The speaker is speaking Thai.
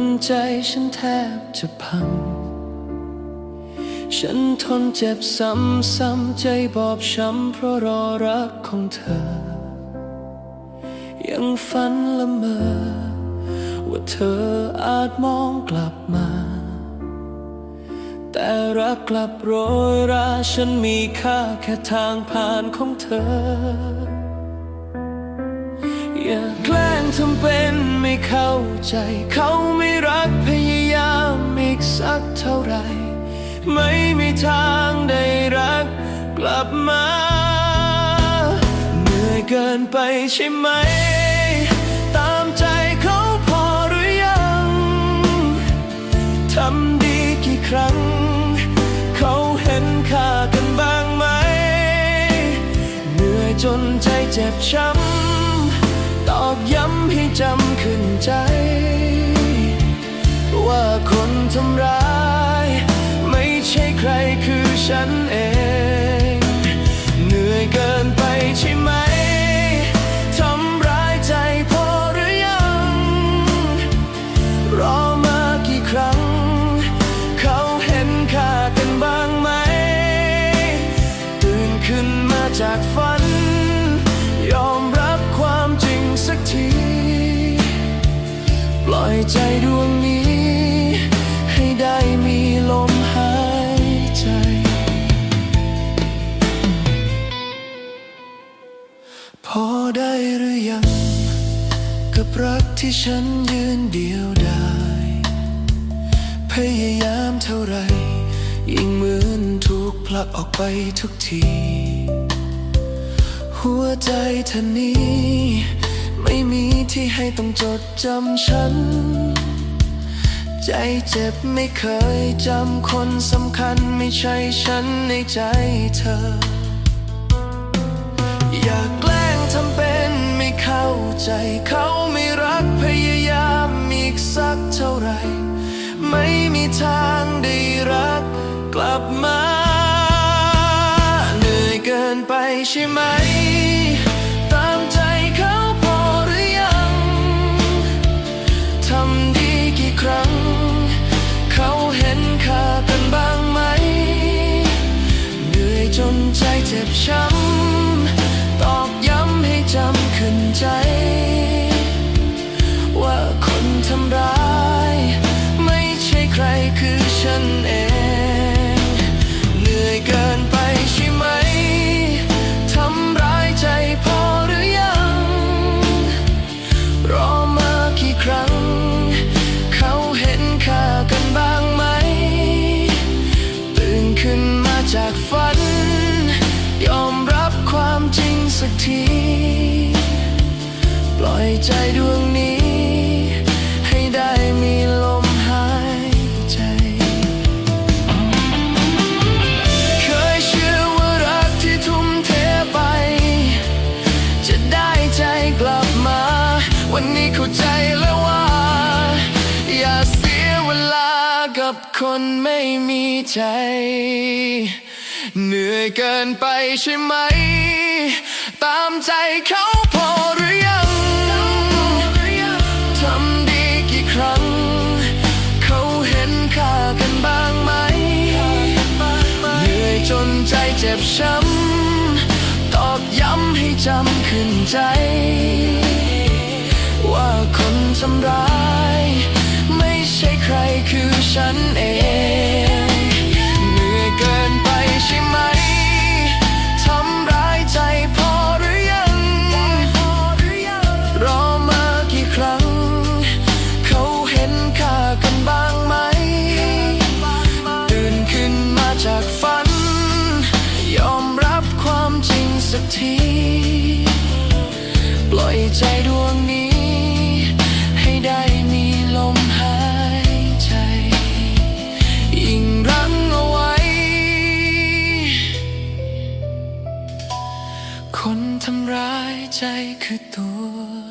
นใจฉันแทบจะพัง ฉันทนเจ็บซ้ำๆใจบอบช้ำเพราะรอรักของเธอ ยังฝันละเมอ ว่าเธออาจมองกลับมา แต่รักกลับโรยราฉันมีค่าแค่ทางผ่านของเธอ อย่าแกล้งทำเป็น เข้าใจ เขาไม่รักพยายามอีกสักเท่าไร ไม่มีทางได้รักกลับมา เหนื่อยเกินไปใช่ไหม ตามใจเขาพอหรือยัง ทำดีกี่ครั้ง เขาเห็นค่ากันบ้างไหม เหนื่อยจนใจเจ็บช้ำ อกย้ำให้จำขึ้นใจ ว่าคนทำร้าย ไม่ใช่ใครคือฉันเอง เหนื่อยเกินไปใช่ไหมทำร้ายใจพอหรือยัง รอมากี่ครั้ง เขาเห็นค่ากันบ้างไหม ตื่นขึ้นมาจากฝัน ล่อยใจดวงนี้ ให้ได้มีลมหายใจ พอได้หรือยัง กับรักที่ฉันยืนเดียวดายพยายามเท่าไร ยิ่งเหมือนถูกผลักออกไปทุกที หัวใจเธอนี้ ไม่มีที่ให้ต้องจดจำฉัน ใจเจ็บไม่เคยจำคนสำคัญไม่ใช่ฉันในใจเธอ อย่าแกล้งทำเป็นไม่เข้าใจเขาไม่รักพยายามอีกสักเท่าไหรไม่มีทางได้รักกลับมา เหนื่อยเกินไปใช่ไหม ที ปล่อยใจดวงนี้ ให้ได้มีลมหายใจ เคยเชื่อว่ารักที่ทุ่มเทไป จะได้ใจกลับมา วันนี้เข้าใจแล้วว่า อย่าเสียเวลากับคนไม่มีใจเหนื่อยเกินไปใช่ไหม ตามใจเขาพอหรือยัง ทำดีกี่ครั้ง เขาเห็นค่ากันบ้างไหม เหนื่อยจนใจเจ็บช้ำ ตอกย้ำให้จำขึ้นใจ ว่าคนทำร้าย ไม่ใช่ใครคือฉัน จากฝัน ยอมรับความจริงสักที ปล่อยใจดวงนี้ ให้ได้มีลมหายใจ ยิ่งรั้งเอาไว้ คนทำร้ายใจคือตัว